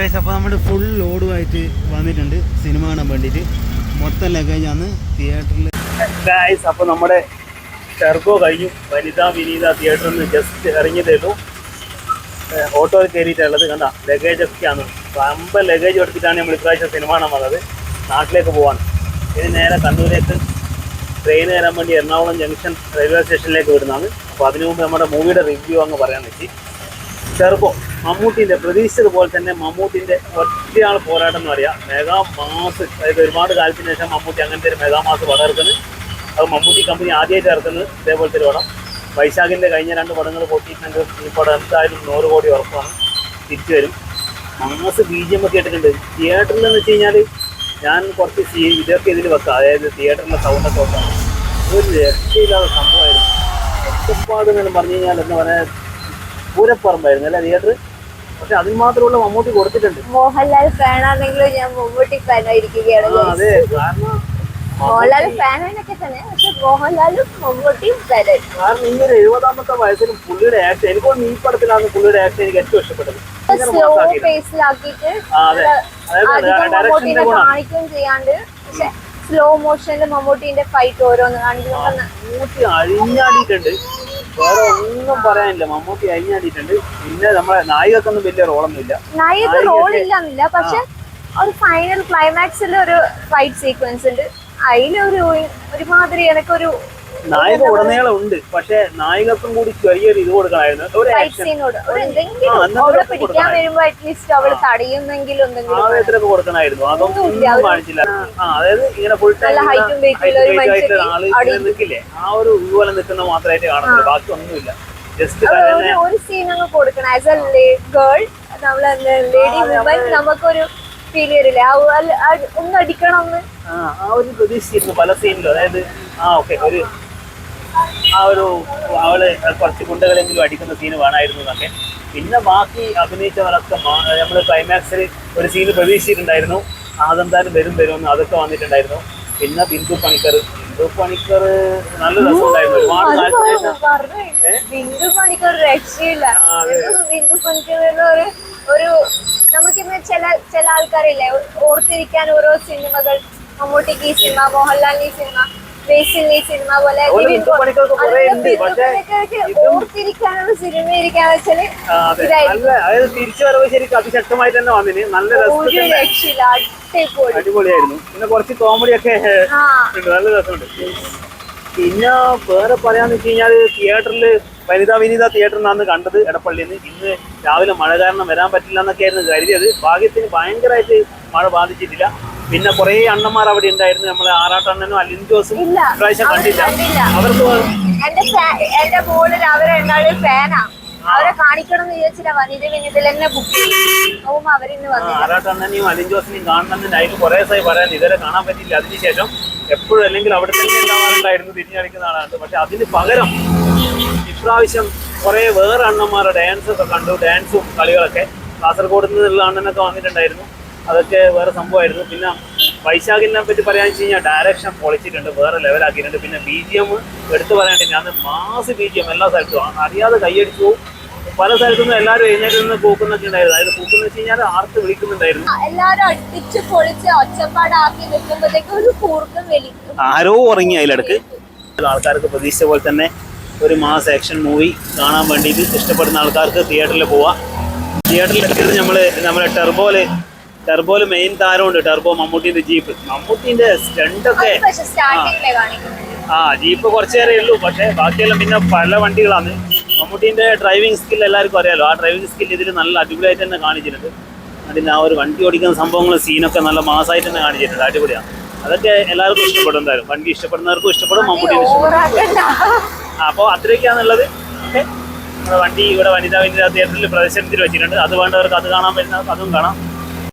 Guys അപ്പോൾ നമ്മൾ full ലോഡുമായിട്ട് വന്നിട്ടുണ്ട്. സിനിമ കാണാൻ വേണ്ടിയിട്ട്. മൊത്തം ലഗേജ് ആണ്. തിയേറ്ററിൽ ഗൈസ് അപ്പോൾ നമ്മുടെ ടെർബോ കഴിഞ്ഞു. വനിത വിനീത തിയേറ്ററിൽ നിന്ന് ജസ്റ്റ് ഇറങ്ങിയതേ ഉള്ളൂ ഓട്ടോയിൽ കയറിയിട്ടുള്ളത് കണ്ട ലഗേജ് ഒക്കെയാണ്. അമ്പ ലഗേജ് എടുത്തിട്ടാണ് നമ്മൾ ഇപ്രാവശ്യം സിനിമ കാണാൻ വന്നത്. നാട്ടിലേക്ക് പോവാണ്. ഇനി നേരെ കണ്ണൂരേക്ക് ട്രെയിൻ കയറാൻ വേണ്ടി എറണാകുളം ജംഗ്ഷൻ റെയിൽവേ സ്റ്റേഷനിലേക്ക് വിടുന്നതാണ്. അപ്പോൾ അതിനു മുമ്പ് നമ്മുടെ മൂവിയുടെ റിവ്യൂ അങ്ങ് പറയാൻ വെച്ച് ടെർബോ മമ്മൂട്ടിന്റെ പ്രതീക്ഷിച്ചതുപോലെ തന്നെ മമ്മൂട്ടിന്റെ ഒറ്റയാൾ പോരാട്ടം എന്ന് പറയാം. Mega mass. അതായത് ഒരുപാട് കാലത്തിന് ശേഷം മമ്മൂട്ടി അങ്ങനത്തെ ഒരു മെഗാ മാസ് പടം ഇറക്കുന്നത്. അത് മമ്മൂട്ടി കമ്പനി ആദ്യമായിട്ട് ഇറക്കുന്നത് ഇതേപോലത്തെ ഒരു പടം. വൈശാഖിന്റെ കഴിഞ്ഞ രണ്ട് പടങ്ങൾ പൊട്ടിയിട്ടുണ്ടെങ്കിൽ ഈ പടം എന്തായാലും നൂറ് കോടി ഉറപ്പാണ്. തിരിച്ചു വരും. മാസ് ബി ജി എം ഒക്കെ ഇട്ടിട്ടുണ്ട്. തിയേറ്ററിൽ എന്ന് വെച്ച് കഴിഞ്ഞാൽ ഞാൻ കുറച്ച് സീ ഇതൊക്കെ ഇതിൽ വെക്കാം. അതായത് തിയേറ്ററിലെ സൗണ്ടൊക്കെ വെക്കാം. ഒരു രക്ഷയില്ലാത്ത സംഭവമായിരുന്നു. ഒറ്റപ്പാട് എന്ന് പറഞ്ഞു കഴിഞ്ഞാൽ എന്ന് പറയാൻ പൂരപ്പറമ്പായിരുന്നു. അല്ലേ തിയേറ്റർ? പക്ഷെ അതിന് മാത്രമുള്ള മമ്മൂട്ടി കൊടുത്തിട്ടുണ്ട്. മോഹൻലാൽ ഫാനാണെങ്കിലും ഞാൻ മമ്മൂട്ടി ഫാനായിരിക്കുകയാണ് ആയിരിക്കുകയാണ് അതെ കാരണം മോഹൻലാൽ ഫാനൊക്കെ തന്നെ പക്ഷെ മോഹൻലാലും മമ്മൂട്ടിയും ഫാനായിരിക്കും കാരണം ഈ ഒരു എഴുപതാമത്തെ വയസ്സിലും പുള്ളിയുടെ ആക്ഷൻ എനിക്കൊന്നും ഈ പടത്തിലാണ് പുള്ളിയുടെ ആക്ഷൻ എനിക്ക് ഏറ്റവും ഇഷ്ടപ്പെട്ടത്. സ്ലോ. പേസിലാക്കിയിട്ട് മമ്മൂട്ടിനെ കാണിക്കുകയും ചെയ്യാണ്ട് പക്ഷെ സ്ലോ മോഷനിൽ മമ്മൂട്ടിന്റെ ഫൈറ്റ് ഓരോന്ന് കാണിക്കുന്നു അഴിഞ്ഞാടിയിട്ടുണ്ട്. വേറെ ഒന്നും പറയാനില്ല. മമ്മൂട്ടി അഴിഞ്ഞാടിയിട്ടുണ്ട്. പിന്നെ നമ്മളെ നായികക്കൊന്നും വലിയ റോളൊന്നുമില്ല. നായക റോൾ ഇല്ലെന്നില്ല പക്ഷെ ഒരു ഫൈനൽ ക്ലൈമാക്സിൽ ഒരു ഫൈറ്റ് സീക്വൻസ് ഉണ്ട്. അതിലൊരു ഒരുമാതിരി എനക്കൊരു നായിക ഉടനീളം ഉണ്ട്. പക്ഷെ നായികക്കും കൂടി ചെറിയൊരു ഇത് കൊടുക്കണമായിരുന്നു. ഒരു ആവേശത്തിലൊക്കെ കൊടുക്കണമായിരുന്നു. അതൊന്നും കാണിച്ചില്ല. ആ. അതായത് ഇങ്ങനെ ഫുൾ ടൈം ആൾ നിൽക്കില്ലേ? ആ ഒരു ഇതുപോലെ നിൽക്കുന്ന മാത്രമായിട്ട് കാണുന്നുള്ളൂ ബാക്കി ഒന്നുമില്ല ജസ്റ്റ് ഒരു സീൻ അങ്ങ് കൊടുക്കണം. ആസ് എ ഗേൾ നമ്മളെ ലേഡി വുമൻ നമുക്കൊരു ഫീൽ വരില്ലേ ആ ഒന്ന് അടിക്കണം ആ ഒരു പ്രതീക്ഷിച്ചിരുന്നു പല സീനിലും അതായത് ആ ഓക്കെ ഒരു ആ ഒരു അവൾ കുറച്ച് ഗുണ്ടകളെങ്കിലും അടിക്കുന്ന സീന് വേണമായിരുന്നു എന്നൊക്കെ. പിന്നെ ബാക്കി അഭിനയിച്ചവരൊക്കെ നമ്മൾ ക്ലൈമാക്സിൽ ഒരു സീന് പ്രതീക്ഷിച്ചിട്ടുണ്ടായിരുന്നു. അതെന്തായാലും വരും വരും അതൊക്കെ വന്നിട്ടുണ്ടായിരുന്നു. പിന്നെ ബിന്ദു പണിക്കർ. ബിന്ദു പണിക്കർ നല്ല രസമുണ്ടായിരുന്നു. ഒരുപാട് ബിന്ദു ഒരു രക്ഷയില്ല. ബിന്ദു പണിക്കർ നമുക്കിന്ന് ചില ചില ആൾക്കാരില്ലേ? ഓർത്തിരിക്കാൻ ഓരോ സിനിമകൾ മമ്മൂട്ടിക്ക് ഈ സിനിമ മോഹൻലാലിന്റെ സിനിമ. ഈ സിനിമ പോലെ ഓർത്തിരിക്കാനുള്ള സിനിമ ഇരിക്കാന്ന് വെച്ചാൽ. അതായത് തിരിച്ചു വരവ് ശരിക്കും അതിശക്തമായി തന്നെ വന്നിന്. നല്ല രക്ഷയില്ല. അടിപൊളി. അടിപൊളിയായിരുന്നു. പിന്നെ കുറച്ച് കോമഡി ഒക്കെ ഉണ്ട്. നല്ല രസമുണ്ട്. പിന്നെ വേറെ പറയാന്ന് വെച്ച് കഴിഞ്ഞാൽ തിയേറ്ററിൽ വനിതാ വിനീത തിയേറ്റർ നിന്നാണ് കണ്ടത് എടപ്പള്ളിയിൽ നിന്ന് ഇന്ന് രാവിലെ മഴ കാരണം വരാൻ പറ്റില്ല എന്നൊക്കെയായിരുന്നു കരുതിയത്. ഭാഗ്യത്തിന് ഭയങ്കരമായിട്ട് മഴ ബാധിച്ചിട്ടില്ല. പിന്നെ കുറെ അണ്ണന്മാർ അവിടെ ഉണ്ടായിരുന്നു. നമ്മളെ ആറാട്ടണ്ണനും അലിൻ ജോസും. ഇപ്രാവശ്യം കണ്ടില്ല. അവർക്ക് എന്റെ അവരെ രണ്ടാളും ഫാനാ അവരെ കാണിക്കണം എന്ന് വിചാരിച്ചില്ല വനിത വിനിതയിൽ തന്നെ ബുക്ക് ചെയ്തു. നോക്കുമ്പോ അവരിന്ന് വന്നില്ല. ആറാട്ടണ്ണനെയും അലിൻ ജോസിനെയും കാണണമെന്ന് അതിന് കുറെ ദിവസമായി പറയാൻ ഇതുവരെ കാണാൻ പറ്റില്ല അതിനുശേഷം എപ്പോഴും അല്ലെങ്കിൽ അവിടെ തന്നെ ഉണ്ടാവാറുണ്ടായിരുന്നു തിരിഞ്ഞടിക്കുന്ന ആളാണ്. പക്ഷെ അതിന് പകരം ഇപ്രാവശ്യം കുറെ വേറെ അണ്ണന്മാരുടെ ഡാൻസ് ഒക്കെ കണ്ടു. ഡാൻസും കളികളൊക്കെ. കാസർഗോഡ് നിന്നുള്ള അണ്ണനൊക്കെ വന്നിട്ടുണ്ടായിരുന്നു. അതൊക്കെ വേറെ സംഭവമായിരുന്നു. പിന്നെ വൈശാഖിനെ പറ്റി പറയാൻ വെച്ച് കഴിഞ്ഞാൽ ഡയറക്ഷൻ പൊളിച്ചിട്ടുണ്ട് വേറെ ലെവലാക്കിയിട്ടുണ്ട് പിന്നെ ബി ജി എം എടുത്തു പറയാണ്ടില്ല അന്ന് മാസ് ബി ജി എം എല്ലാ സ്ഥലത്തും. അറിയാതെ കൈയടിച്ചു. പോകും. പല സ്ഥലത്തുനിന്നും എല്ലാവരും എഴുന്നേറ്റ് നിന്ന് പൂക്കുന്നൊക്കെ ഉണ്ടായിരുന്നു. അതായത് പൂക്കുന്ന വെച്ച് കഴിഞ്ഞാൽ ആർത്ത് വിളിക്കുന്നുണ്ടായിരുന്നു. എല്ലാവരും അടിച്ച് പൊളിച്ച് ഒച്ചപ്പാടാക്കി നിൽക്കുമ്പോഴത്തേക്ക് ഒരു കൂർക്കം വലിക്കും ആരോ ഉറങ്ങി അതിലിടക്ക്. ആൾക്കാർക്ക് പ്രതീക്ഷിച്ച പോലെ തന്നെ ഒരു മാസ് ആക്ഷൻ മൂവി കാണാൻ വേണ്ടിയിട്ട് ഇഷ്ടപ്പെടുന്ന ആൾക്കാർക്ക് തിയേറ്ററിൽ പോവാം. തിയേറ്ററിൽ എത്തിയത് നമ്മൾ നമ്മുടെ ടെർബോൽ ടെർബോൽ മെയിൻ താരമുണ്ട്. ടെർബോ മമ്മൂട്ടിന്റെ ജീപ്പ് മമ്മൂട്ടിന്റെ സ്റ്റണ്ടൊക്കെ ആ. ജീപ്പ് കുറച്ചേറെ ഉള്ളൂ. പക്ഷെ ബാക്കിയെല്ലാം പിന്നെ പല വണ്ടികളാണ്. മമ്മൂട്ടിന്റെ ഡ്രൈവിംഗ് സ്കിൽ എല്ലാവർക്കും അറിയാലോ. ആ ഡ്രൈവിംഗ് സ്കിൽ ഇതിൽ നല്ല അടിപൊളിയായിട്ട് തന്നെ കാണിച്ചിട്ടുണ്ട്. അതിന്റെ ആ ഒരു വണ്ടി ഓടിക്കുന്ന സംഭവങ്ങളും സീനൊക്കെ നല്ല മാസമായിട്ട് തന്നെ കാണിച്ചിട്ടുണ്ട്. അടിപൊളിയാണ് അതൊക്കെ എല്ലാവർക്കും ഇഷ്ടപ്പെടും എന്തായാലും. വണ്ടി ഇഷ്ടപ്പെടുന്നവർക്കും ഇഷ്ടപ്പെടും മമ്മൂട്ടിയും ഇഷ്ടപ്പെടും. അപ്പോൾ അത്രയൊക്കെയാണുള്ളത്. നമ്മുടെ വണ്ടി ഇവിടെ വനിതാ വനിതാ തിയേറ്ററിൽ പ്രദർശനത്തിൽ വെച്ചിട്ടുണ്ട്. അത് വേണ്ടവർക്ക് അത് കാണാൻ പറ്റുന്ന അതും കാണാം.